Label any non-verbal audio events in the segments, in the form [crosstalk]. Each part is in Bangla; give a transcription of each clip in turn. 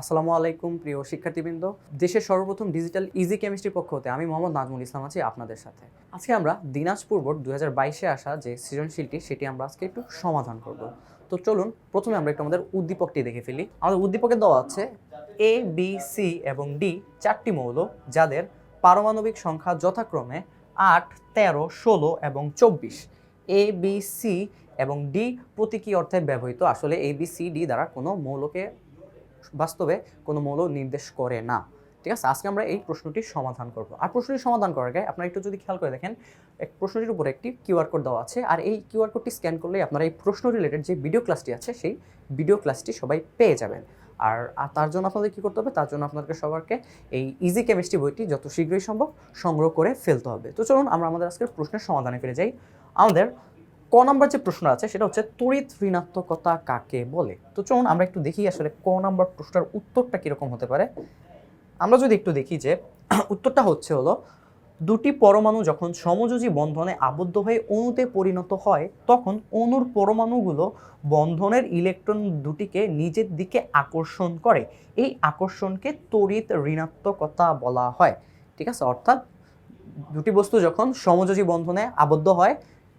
আসসালামু আলাইকুম, প্রিয় শিক্ষার্থীবৃন্দ। দেশের সর্বপ্রথম ডিজিটাল ইজি কেমিস্ট্রি পক্ষ হতে আমি মোহাম্মদ নাজমুল ইসলাম আছি আপনাদের সাথে। আজকে আমরা দিনাজপুর বোর্ড দু হাজার বাইশে আসা যে সৃজনশীলটি, সেটি আমরা আজকে একটু সমাধান করব। তো চলুন, প্রথমে আমরা একটু আমাদের উদ্দীপকটি দেখে ফেলি। আমাদের উদ্দীপকে দেওয়া আছে এ বি সি এবং ডি চারটি মৌল, যাদের পারমাণবিক সংখ্যা যথাক্রমে আট, তেরো, ষোলো এবং চব্বিশ। এ বি সি এবং ডি প্রতীকী অর্থে ব্যবহৃত। আসলে এ বি সি ডি দ্বারা কোনো মৌলকে বাস্তবে কোনো মৌল নির্দেশ করে না। ঠিক আছে? আজকে আমরা এই প্রশ্নটির সমাধান করব। আর প্রশ্নটির সমাধান করার আগে আপনারা একটু যদি খেয়াল করে দেখেন, এক প্রশ্নটির উপরে একটি কিউআর কোড দেওয়া আছে। আর এই কিউআর কোডটি স্ক্যান করলেই আপনারা এই প্রশ্ন রিলেটেড যে ভিডিও ক্লাসটি আছে, সেই ভিডিও ক্লাসটি সবাই পেয়ে যাবেন। আর আর তার জন্য আপনাদের কী করতে হবে? তার জন্য আপনাদেরকে সবারকে এই ইজি কেমিস্ট্রি বইটি যত শীঘ্রই সম্ভব সংগ্রহ করে ফেলতে হবে। তো চলুন আমরা আমাদের আজকের প্রশ্নের সমাধানে ফিরে যাই। আমাদের ক নাম্বার যে প্রশ্ন আছে, সেটা হচ্ছে তড়িৎ ঋণাত্মকতা কাকে বলে? তো চলুন আমরা একটু দেখি আসলে ক নাম্বার প্রশ্নটার উত্তরটা কীরকম হতে পারে। আমরা যদি একটু দেখি যে [clears throat] উত্তরটা হচ্ছে হলো, দুটি পরমাণু যখন সমযোজী বন্ধনে আবদ্ধ হয়ে অণুতে পরিণত হয়, তখন অণুর পরমাণুগুলো বন্ধনের ইলেকট্রন দুটিকে নিজের দিকে আকর্ষণ করে। এই আকর্ষণকে তড়িৎ ঋণাত্মকতা বলা হয়। ঠিক আছে? অর্থাৎ দুটি বস্তু যখন সমযোজী বন্ধনে আবদ্ধ হয়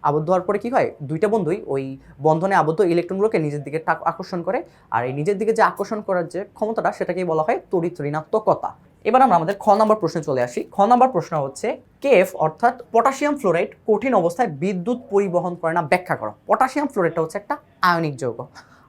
আবদ্ধ হওয়ার পরে কি হয়? দুইটা বন্ধুই ওই বন্ধনে আবদ্ধ ইলেকট্রনগুলোকে নিজের দিকে আকর্ষণ করে আর এই নিজের দিকে যে আকর্ষণ করার যে ক্ষমতাটা সেটাকেই বলা হয় তড়িৎ ঋণাত্মকতা এবার আমরা আমাদের খ নম্বর প্রশ্নে চলে আসি। খ নম্বর প্রশ্ন হচ্ছে কেফ অর্থাৎ পটাশিয়াম ফ্লোরাইড কঠিন অবস্থায় বিদ্যুৎ পরিবহন করে না, ব্যাখ্যা করো। পটাশিয়াম ফ্লোরাইডটা হচ্ছে একটা আয়নিক যৌগ।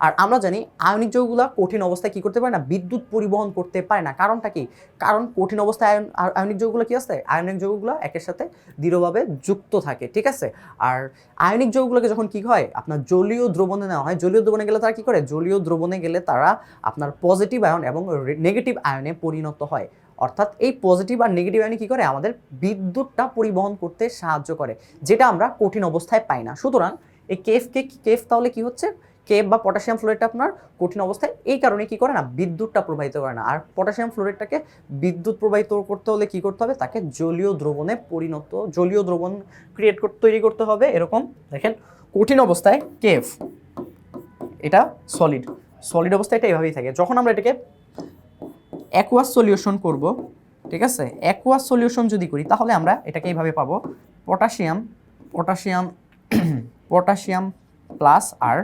আর আমরা জানি আয়নিক যৌগগুলো কঠিন অবস্থায় কি করতে পারে না? বিদ্যুৎ পরিবহন করতে পারে না। কারণটা কি? কারণ কঠিন অবস্থায় আয়ন আয়নিক যৌগগুলো কি আছে? আয়নিক যৌগগুলো একের সাথে দৃঢ়ভাবে যুক্ত থাকে, ঠিক আছে? আর আয়নিক যৌগগুলোকে যখন কি হয়? আপনার জলীয় দ্রবণে নেওয়া হয়। জলীয় দ্রবণে গেলে তারা কী করে? জলীয় দ্রবণে গেলে তারা আপনার পজিটিভ আয়ন এবং নেগেটিভ আয়নে পরিণত হয়। অর্থাৎ এই পজিটিভ আর নেগেটিভ আয়নে কী করে? আমাদের বিদ্যুৎটা পরিবহন করতে সাহায্য করে, যেটা আমরা কঠিন অবস্থায় পাই না। সুতরাং এই কেফকে কেফ তাহলে কি হচ্ছে? কেফ বা পটাশিয়াম ফ্লোরাইডটা আপনার কঠিন অবস্থায়, এই কারণে কি করে না, বিদ্যুৎটা প্রবাহিত করে না। আর পটাশিয়াম ফ্লোরাইডটাকে বিদ্যুৎ প্রবাহিত করতে হলে কি করতে হবে, তাকে জলীয় দ্রবণে পরিণত, জলীয় দ্রবণ ক্রিয়েট করতে তৈরি করতে হবে, এরকম দেখেন, কঠিন অবস্থায় কেফ। এটা সলিড সলিড অবস্থায় এটা এভাবেই থাকে। যখন আমরা এটাকে অ্যাকুয়াস সলিউশন করব, ঠিক আছে অ্যাকুয়াস সলিউশন যদি করি, তাহলে আমরা এটাকে এইভাবে পাবো, পটাশিয়াম পটাশিয়াম [clears throat] পটাশিয়াম প্লাস আর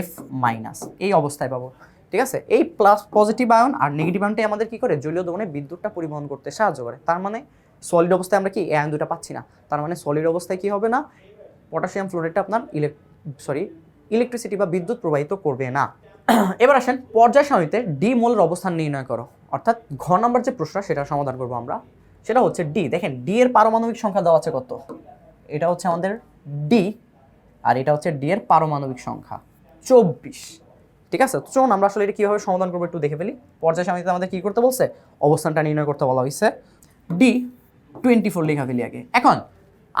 এফ মাইনাস এই অবস্থায় পাবো। ঠিক আছে? এই প্লাস পজিটিভ আয়ন আর নেগেটিভ আয়নটাই আমাদের কি করে? জলীয় দ্রবণে বিদ্যুৎটা পরিবহন করতে সাহায্য করে। তার মানে সলিড অবস্থায় আমরা কি? এই আয়ন দুটা পাচ্ছি না। তার মানে সলিড অবস্থায় কি হবে না? পটাশিয়াম ফ্লোরাইডটা আপনার ইলেক সরি ইলেকট্রিসিটি বা বিদ্যুৎ প্রবাহিত করবে না। [clears throat] এবার আসেন পর্যায় সারণীতে ডি মোলের অবস্থান নির্ণয় করো। অর্থাৎ ঘ নম্বর যে প্রশ্ন সেটা সমাধান করব আমরা। সেটা হচ্ছে ডি দেখেন ডি এর পারমাণবিক সংখ্যা দেওয়া আছে কত? এটা হচ্ছে আমাদের ডি আর এটা হচ্ছে ডি এর পারমাণবিক সংখ্যা। চব্বিশ। ঠিক আছে? চলুন, আমরা আসলে এটা কীভাবে সমাধান করব একটু দেখে ফেলি। পর্যায় সারণীতে আমাদের কী করতে বলছে? অবস্থানটা নির্ণয় করতে বলা হয়েছে। ডি টোয়েন্টি ফোর লেখা ফেলি আগে। এখন,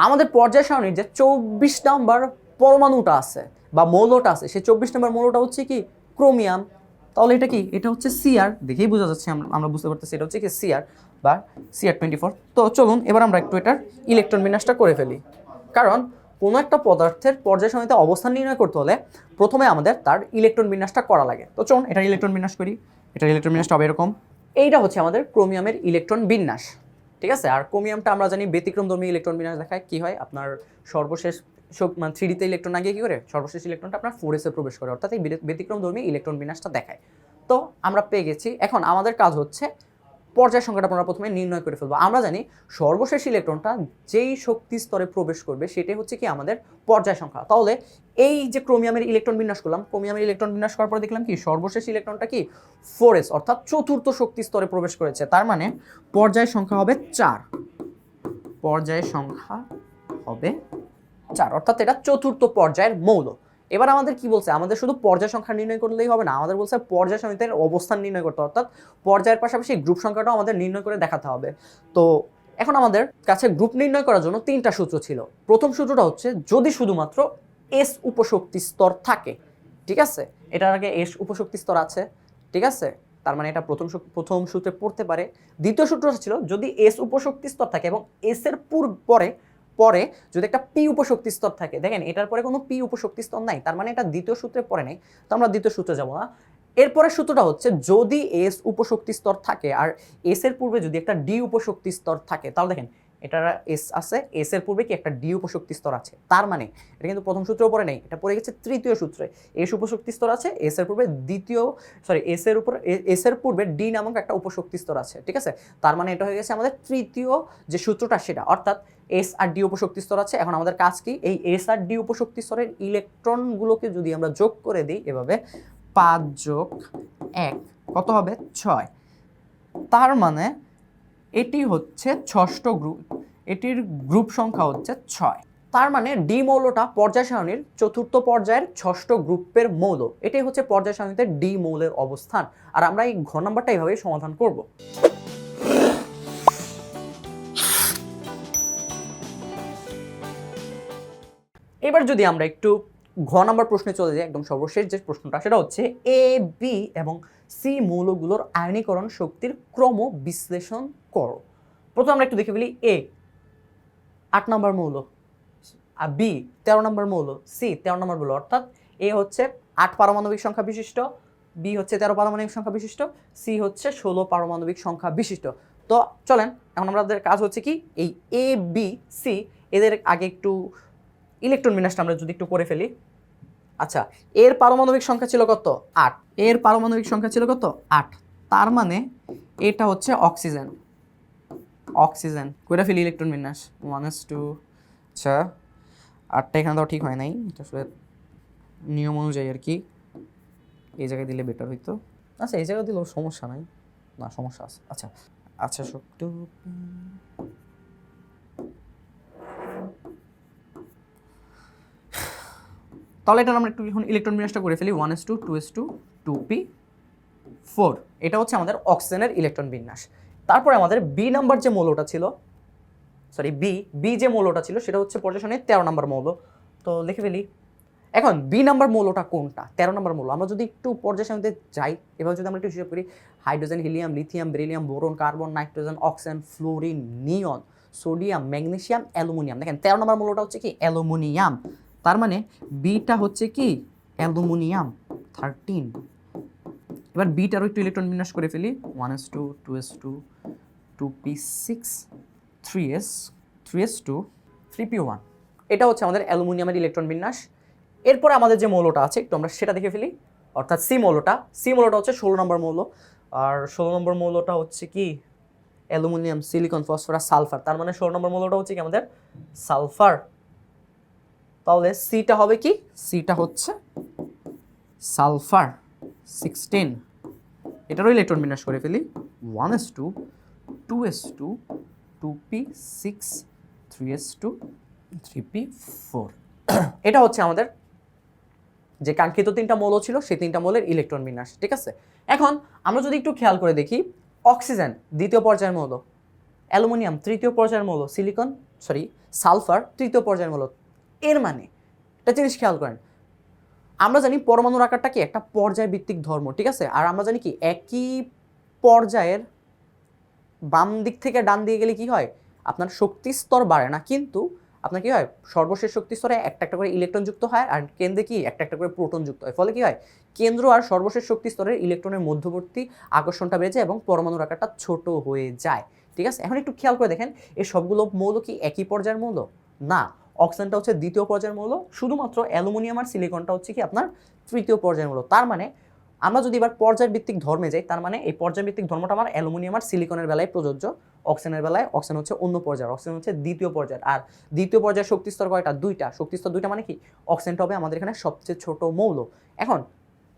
আমাদের পর্যায় সারণীর যে চব্বিশ নম্বর পরমাণুটা আছে বা মৌলটা আছে, সেই চব্বিশ নম্বর মৌলটা হচ্ছে কি? ক্রোমিয়াম। তাহলে এটা কি? এটা হচ্ছে সিআর দেখেই বোঝা যাচ্ছে, আমরা আমরা বুঝতে পারতেছি এটা হচ্ছে কি সিআর বা সিআর টোয়েন্টি ফোর তো চলুন, এবার আমরা একটু এটার ইলেকট্রন বিন্যাসটা করে ফেলি। কারণ কোনো একটা পদার্থের পর্যায় সারণীতে অবস্থান নির্ণয় করতে হলে প্রথমে আমাদের তার ইলেকট্রন বিন্যাসটা করা লাগে। তো চলুন, এটার ইলেকট্রন বিন্যাস করি। এটার ইলেকট্রন বিন্যাসটা হবে এরকম। এইটা হচ্ছে আমাদের ক্রোমিয়ামের ইলেকট্রন বিন্যাস। ঠিক আছে? আর ক্রোমিয়ামটা আমরা জানি ব্যতিক্রমধর্মী ইলেকট্রন বিন্যাস দেখায়। কী হয়? আপনার সর্বশেষ সব মানে থ্রি ডিতে ইলেকট্রন আগে কি করে? সর্বশেষ ইলেকট্রনটা আপনার ফোর এসে প্রবেশ করে। অর্থাৎ এই ব্যতিক্রমধর্মী ইলেকট্রন বিন্যাসটা দেখায়। তো আমরা পেয়ে গেছি। এখন আমাদের কাজ হচ্ছে পর্যায় সংখ্যাটা আমরা প্রথমে নির্ণয় করে ফেলব। আমরা জানি সর্বশেষ ইলেকট্রনটা যেই শক্তি স্তরে প্রবেশ করবে সেটাই হচ্ছে কি আমাদের পর্যায় সংখ্যা। তাহলে এই যে ক্রোমিয়ামের ইলেকট্রন বিন্যাস করলাম, ক্রোমিয়ামের ইলেকট্রন বিন্যাস করার পরে দেখলাম কি সর্বশেষ ইলেকট্রনটা কি ফোর এস অর্থাৎ চতুর্থ শক্তি স্তরে প্রবেশ করেছে। তার মানে পর্যায় সংখ্যা হবে চার। পর্যায় সংখ্যা হবে চার, অর্থাৎ এটা চতুর্থ পর্যায়ের মৌল। এবার আমাদের কি বলছে? আমাদের শুধু পর্যায় সংখ্যা নির্ণয় করলেই হবে না। আমাদের বলছে পর্যায় সমিতির অবস্থান নির্ণয় করতে অর্থাৎ পর্যায়ের পাশাপাশি গ্রুপ সংখ্যাটাও আমাদের নির্ণয় করে দেখাতে হবে। তো এখন আমাদের কাছে গ্রুপ নির্ণয় করার জন্য তিনটা সূত্র ছিল। প্রথম সূত্রটা হচ্ছে যদি শুধুমাত্র এস উপশক্তি স্তর থাকে, ঠিক আছে? এটার আগে এস উপশক্তি স্তর আছে, ঠিক আছে? তার মানে এটা প্রথম প্রথম সূত্রে পড়তে পারে। দ্বিতীয় সূত্রটা ছিল যদি এস উপশক্তি স্তর থাকে এবং এস এর পূর্ব পরে পরে যদি একটা পি উপশক্তি স্তর থাকে, দেখেন এটার পরে কোনো পি উপশক্তি স্তর নাই, তার মানে এটা দ্বিতীয় সূত্রে পরে নেই, তো আমরা দ্বিতীয় সূত্রে যাব না এরপরের সূত্রটা হচ্ছে যদি এস উপশক্তি স্তর থাকে, আর এস এর পূর্বে যদি একটা ডি উপশক্তি স্তর থাকে, তাহলে দেখেন এটা এস আছে। এস এর পূর্বে কি একটা ডি উপশক্তি স্তর আছে? তার মানে এটা কিন্তু প্রথম সূত্র পরে নেই, এটা পড়ে গেছে তৃতীয় সূত্রে। এস উপশক্তি স্তর আছে এস এর পূর্বে দ্বিতীয় সরি এস এর উপর এস এর পূর্বে ডি নামক একটা উপশক্তি স্তর আছে, ঠিক আছে? তার মানে এটা হয়ে গেছে আমাদের তৃতীয় যে সূত্রটা, সেটা। অর্থাৎ এস আর ডি উপশক্তি স্তর আছে। এখন আমাদের কাজ কি? এই এস আর ডি উপশক্তি স্তরের ইলেকট্রনগুলোকে যদি আমরা যোগ করে দিই, এভাবে পাঁচ যোগ এক, কত হবে? ছয়। তার মানে এটি হচ্ছে ষষ্ঠ গ্রুপ এটির গ্রুপ সংখ্যা হচ্ছে ছয়। তার মানে ডি মৌলটা পর্যায় সারণীর চতুর্থ পর্যায়ের ষষ্ঠ গ্রুপের মৌল। এটাই হচ্ছে পর্যায় সারণীতে ডি মৌলের অবস্থান। আর আমরা এই ঘ নাম্বারটা এইভাবে সমাধান করব। এবার যদি আমরা একটু ঘ নাম্বার প্রশ্নে চলে যাই, একদম সর্বশেষ যে প্রশ্নটা, সেটা হচ্ছে এ, বি এবং সি মৌলগুলোর আয়নীকরণ শক্তির ক্রম বিশ্লেষণ করো। প্রথম আমরা একটু দেখে ফেলি এ আট নম্বর মৌল। আর বি তেরো নম্বর মৌল। সি তেরো নম্বর মৌল। অর্থাৎ এ হচ্ছে আট পারমাণবিক সংখ্যা বিশিষ্ট বি হচ্ছে তেরো পারমাণবিক সংখ্যা বিশিষ্ট সি হচ্ছে ষোলো পারমাণবিক সংখ্যা বিশিষ্ট। তো চলেন, এখন আমাদের কাজ হচ্ছে কি? এই এ বি সি এদের আগে একটু ইলেকট্রন বিন্যাসটা আমরা যদি একটু করে ফেলি। আচ্ছা এর পারমাণবিক সংখ্যা ছিল কত? আট। এর পারমাণবিক সংখ্যা ছিল কত? আট। তার মানে এটা হচ্ছে অক্সিজেন। অক্সিজেন। কইরা ফেলি ইলেকট্রন বিন্যাস। ওয়ান এস টু আচ্ছা আটটা এখানে তো ঠিক হয় নাই। আসলে নিয়ম অনুযায়ী আর কি। এই জায়গায় দিলে বেটার হইতো। আচ্ছা এই জায়গায় দিলেও সমস্যা নাই। না, সমস্যা আছে। আচ্ছা আচ্ছা শক্ত [sighs] তাহলে এটা আমরা একটু এখন ইলেকট্রন বিন্যাসটা করে ফেলি। One S two two S two two P four এটা হচ্ছে আমাদের অক্সিজেনের ইলেকট্রন বিন্যাস। তারপরে আমাদের বি নাম্বার যে মৌলটা ছিল সরি বি বি যে মৌলটা ছিল, সেটা হচ্ছে পর্যায়সনের তেরো নম্বর মৌল। তো লিখে ফেলি। এখন বি নাম্বার মৌলটা কোনটা? তেরো নম্বর মৌল। আমরা যদি একটু পর্যায়সারণীতে যাই এবার যদি আমরা একটু হিসাব করি, hydrogen, helium, lithium, beryllium, boron, carbon, nitrogen, oxygen, fluorine, neon, sodium magnesium aluminium. দেখেন, তেরো নম্বর মৌলটা হচ্ছে কি? অ্যালুমিনিয়াম। তার মানে বিটা হচ্ছে কি? অ্যালুমিনিয়াম। থার্টিন এবার বিটারও একটু ইলেকট্রন বিন্যাস করে ফেলি। One S two two S two two P six three S three S two three P one এটা হচ্ছে আমাদের অ্যালুমিনিয়ামের ইলেকট্রন বিন্যাস। এরপরে আমাদের যে মৌলটা আছে, একটু আমরা সেটা দেখে ফেলি। অর্থাৎ সি মৌলটা। সি মৌলটা হচ্ছে ষোলো নম্বর মৌল। আর ষোলো নম্বর মৌলটা হচ্ছে কি? অ্যালুমিনিয়াম সিলিকন ফসফরাস সালফার তার মানে ষোলো নম্বর মৌলটা হচ্ছে কি আমাদের? সালফার তাহলে সিটা হবে কি? সিটা হচ্ছে সালফার সিক্সটিন এটারও ইলেকট্রন বিন্যাস করে ফেলি। One S two two S two two P six three S two three P four এটা হচ্ছে আমাদের যে কাঙ্ক্ষিত তিনটা মৌল ছিল, সেই তিনটা মৌলের ইলেকট্রন বিন্যাস, ঠিক আছে? এখন আমরা যদি একটু খেয়াল করে দেখি অক্সিজেন দ্বিতীয় পর্যায়ের মৌল, অ্যালুমিনিয়াম তৃতীয় পর্যায়ের মৌল সিলিকন সরি সালফার তৃতীয় পর্যায়ের মৌল, এর মানে একটা জিনিস খেয়াল করেন আমরা জানি পরমাণুর আকারটা কি? একটা পর্যায় ভিত্তিক ধর্ম, ঠিক আছে? আর আমরা জানি কি? একই পর্যায়ের বাম দিক থেকে ডান দিকে গেলে কি হয়? আপনার শক্তি স্তর বাড়ে না, কিন্তু আপনার কি হয়? সর্বশেষ শক্তি স্তরে একটা একটা করে ইলেকট্রন যুক্ত হয়, আর কেন্দ্রে কি? একটা একটা করে প্রোটন যুক্ত হয়। ফলে কি হয়? কেন্দ্র আর সর্বশেষ শক্তি স্তরের ইলেকট্রনের মধ্যবর্তী আকর্ষণটা বেড়ে যায় এবং পরমাণুর আকারটা ছোট হয়ে যায়। ঠিক আছে? এখন একটু খেয়াল করে দেখেন, এই সবগুলো মৌল কি একই পর্যায়ের মৌল? না। অক্সিজেনটা হচ্ছে দ্বিতীয় পর্যায়ের মৌল, শুধুমাত্র অ্যালুমিনিয়াম আর সিলিকনটা হচ্ছে কি আপনার তৃতীয় পর্যায়ের মৌল। তার মানে আমরা যদি এবার পর্যায় ভিত্তিক ধর্মে যাই, তার মানে এই পর্যায় ভিত্তিক ধর্মটা আমার অ্যালুমিনিয়াম আর সিলিকনের বেলায় প্রযোজ্য, অক্সিজেনের বেলায় অক্সিজেন হচ্ছে অন্য পর্যায়ে অক্সিজেন হচ্ছে দ্বিতীয় পর্যায়ের। আর দ্বিতীয় পর্যায়ের শক্তিস্তর কয়টা? দুইটা। শক্তিস্তর দুইটা মানে কি? অক্সিজেনটা হবে আমাদের এখানে সবচেয়ে ছোট মৌল। এখন,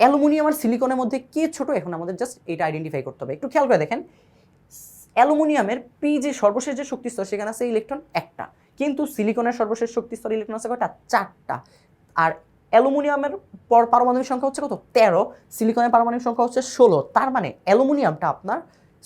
অ্যালুমিনিয়াম আর সিলিকনের মধ্যে কে ছোট? এখন আমাদের জাস্ট এটা আইডেন্টিফাই করতে হবে। একটু খেয়াল করে দেখেন, অ্যালুমিনিয়ামের পি যে সর্বশেষ যে শক্তিস্তর, সেখানে আছে ইলেকট্রন একটা। কিন্তু সিলিকনের সর্বশেষ শক্তিস্তর ইলেকট্রন আছে কয়টা? চারটা। আর অ্যালুমিনিয়ামের পর পারমাণবিক সংখ্যা হচ্ছে কত? তেরো। সিলিকনের পারমাণবিক সংখ্যা হচ্ছে ষোলো। তার মানে অ্যালুমিনিয়ামটা আপনার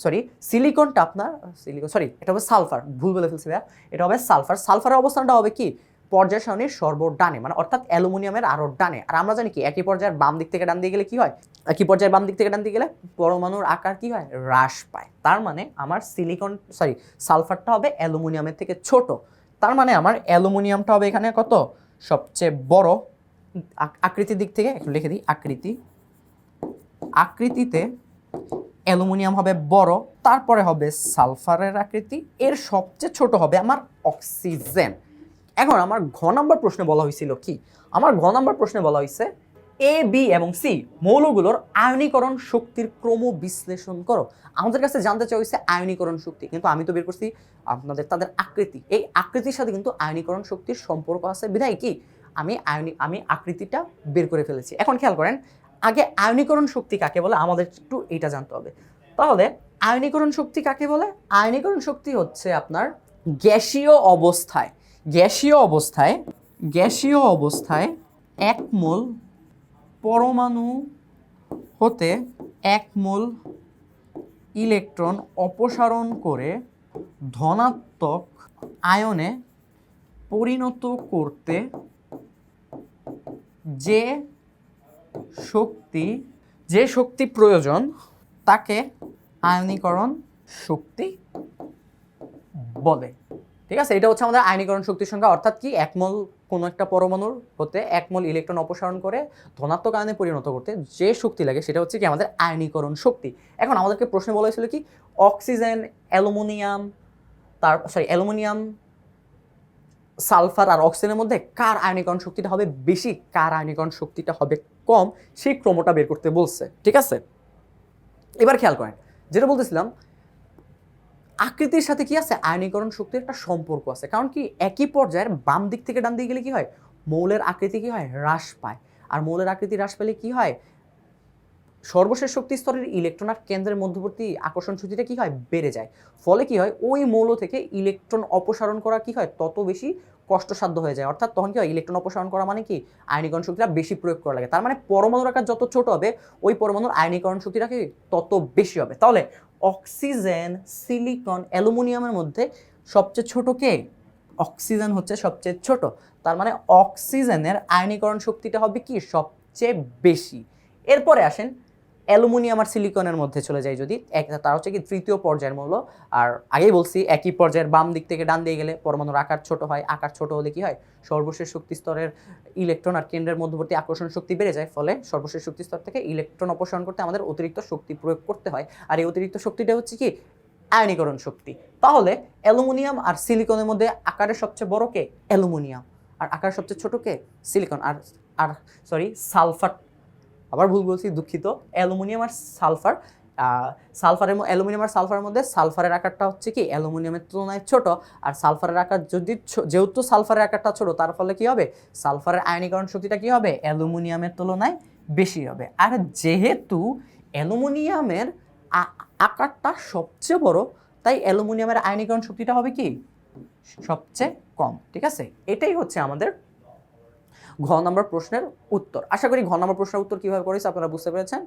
সরি সিলিকনটা আপনার, সিলিকন সরি এটা হবে সালফার। ভুল বলে ফেলছি ভাইয়া। এটা হবে সালফার। সালফারের অবস্থানটা হবে কি? পর্যায় সারণীর সর্বডানে মানে অর্থাৎ অ্যালুমিনিয়ামের আরও ডানে। আর আমরা জানি কি, একই পর্যায়ের বাম দিক থেকে ডান দিয়ে গেলে কি হয়? একই পর্যায়ের বাম দিক থেকে ডান দিকে গেলে পরমাণুর আকার কি হয়? হ্রাস পায়। তার মানে আমার সিলিকন সরি সালফারটা হবে অ্যালুমিনিয়ামের থেকে ছোট। তার মানে আমার অ্যালুমিনিয়ামটা হবে এখানে কত? সবচেয়ে বড় আকৃতির দিক থেকে, একটু লিখে দিই, আকৃতি। আকৃতিতে অ্যালুমিনিয়াম হবে বড়, তারপরে হবে সালফারের আকৃতি, এর সবচেয়ে ছোট হবে আমার অক্সিজেন। এখন আমার ঘ নাম্বার প্রশ্নে বলা হয়েছিল কি? আমার ঘ নাম্বার প্রশ্নে বলা হয়েছে এ বি এবং সি মৌলগুলোর আয়নীকরণ শক্তির ক্রম বিশ্লেষণ করো। আমাদের কাছে জানতে চাইছে আয়নীকরণ শক্তি, কিন্তু আমি তো বের করছি আপনাদের, তাদের আকৃতি। এই আকৃতির সাথে কিন্তু আয়নীকরণ শক্তির সম্পর্ক আছে। বিধায় কি? আমি আয়নি, আমি আকৃতিটা বের করে ফেলেছি। এখন খেয়াল করেন, আগে আয়নীকরণ শক্তি কাকে বলে? আমাদের একটু এটা জানতে হবে। তাহলে আয়নীকরণ শক্তি কাকে বলে? আয়নীকরণ শক্তি হচ্ছে আপনার গ্যাসীয় অবস্থায় গ্যাসীয় অবস্থায় গ্যাসীয় অবস্থায় এক মোল পরমাণু হতে এক মোল ইলেকট্রন অপসারণ করে ধনাত্মক আয়নে পরিণত করতে যে শক্তি যে শক্তি প্রয়োজন, তাকে আয়নীকরণ শক্তি বলে। ঠিক আছে? এটা হচ্ছে আমাদের আয়নীকরণ শক্তির সংখ্যা, অর্থাৎ কি? একমল কোনো একটা পরমাণুর হতে একমল ইলেকট্রন অপসারণ করে ধনাত্মক আয়নে পরিণত করতে যে শক্তি লাগে সেটা হচ্ছে কি আমাদের আয়নীকরণ শক্তি। এখন আমাদেরকে প্রশ্নে বলা হয়েছিল কি অক্সিজেন, অ্যালুমিনিয়াম, তার সরি অ্যালুমিনিয়াম, সালফার আর অক্সিজেনের মধ্যে কার আয়নীকরণ শক্তিটা হবে বেশি, কার আয়নীকরণ শক্তিটা হবে কম, সেই ক্রমটা বের করতে বলছে। ঠিক আছে? এবার খেয়াল করেন, যেটা বলতেছিলাম আকৃতির সাথে কি আছে? আয়নীকরণ শক্তির একটা সম্পর্ক আছে। কারণ কি? একই পর্যায়ের বাম দিক থেকে ডান দিকে গেলে কি হয়? মৌলের আকৃতি কি হয়? হ্রাস পায়। আর মৌলের আকৃতি হ্রাস পেলে কি হয়? সর্বশেষ শক্তি স্তরের ইলেকট্রন আর কেন্দ্রের মধ্যবর্তী আকর্ষণ শক্তিটা কি হয়? বেড়ে যায়। ফলে কি হয়? ওই মৌল থেকে ইলেকট্রন অপসারণ করা কি হয়? তত বেশি কষ্টসাধ্য হয়ে যায়। অর্থাৎ তখন কি হয়? ইলেকট্রন অপসারণ করা মানে কি? আয়নীকরণ শক্তিটা বেশি প্রয়োগ করা লাগে। তার মানে পরমাণুর আকার যত ছোট হবে, ওই পরমাণুর আয়নীকরণ শক্তিটা কি তত বেশি হবে। তাহলে অক্সিজেন, সিলিকন, অ্যালুমিনিয়ামের মধ্যে সবচেয়ে ছোট কে? অক্সিজেন হচ্ছে সবচেয়ে ছোট। তার মানে অক্সিজেনের আয়নীকরণ শক্তিটা হবে কি? সবচেয়ে বেশি। এরপরে আসেন অ্যালুমিনিয়াম আর সিলিকনের মধ্যে চলে যায় যদি। এক তার হচ্ছে কি তৃতীয় পর্যায়ের মৌল। আর আগেই বলছি, একই পর্যায়ের বাম দিক থেকে ডান দিয়ে গেলে পরমাণুর আকার ছোট হয়। আকার ছোট হলে কি হয়? সর্বশেষ শক্তি স্তরের ইলেকট্রন আর কেন্দ্রের মধ্যবর্তী আকর্ষণ শক্তি বেড়ে যায়। ফলে সর্বশেষ শক্তি স্তর থেকে ইলেকট্রন অপসারণ করতে আমাদের অতিরিক্ত শক্তি প্রয়োগ করতে হয়। আর এই অতিরিক্ত শক্তিটা হচ্ছে কি? আয়নীকরণ শক্তি। তাহলে অ্যালুমিনিয়াম আর সিলিকনের মধ্যে আকারের সবচেয়ে বড় কে? অ্যালুমিনিয়াম। আর আকারের সবচেয়ে ছোট কে? সিলিকন। আর আর সরি, সালফার আবার ভুল বলছি, দুঃখিত। অ্যালুমিনিয়াম আর সালফার সালফারের অ্যালুমিনিয়াম আর সালফারের মধ্যে সালফারের আকারটা হচ্ছে কি, অ্যালুমিনিয়ামের তুলনায় ছোট, আর সালফারের আকার যদি যেহেতু সালফারের আকারটা ছোট, তার ফলে কি হবে? সালফারের আয়নীকরণ শক্তিটা কি হবে? অ্যালুমিনিয়ামের তুলনায় বেশি হবে। আর যেহেতু অ্যালুমিনিয়ামের আকারটা সবচেয়ে বড়, তাই অ্যালুমিনিয়ামের আয়নীকরণ শক্তিটা হবে কি? সবচেয়ে কম, ঠিক আছে? এটাই হচ্ছে আমাদের ঘ নম্বর প্রশ্নের উত্তর। আশা করি ঘ নম্বর প্রশ্নের উত্তর কীভাবে করেছে আপনারা বুঝতে পেরেছেন।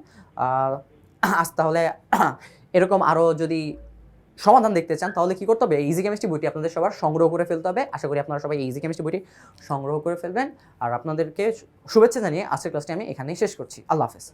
আজ তাহলে এরকম আরও যদি সমাধান দেখতে চান, তাহলে কি করতে হবে? ইজি কেমিস্ট্রি বইটি আপনাদের সবার সংগ্রহ করে ফেলতে হবে। আশা করি আপনারা সবাই ইজি কেমিস্ট্রি বইটি সংগ্রহ করে ফেলবেন। আর আপনাদেরকে শুভেচ্ছা জানিয়ে আজকের ক্লাসটি আমি এখানেই শেষ করছি। আল্লাহ হাফেজ।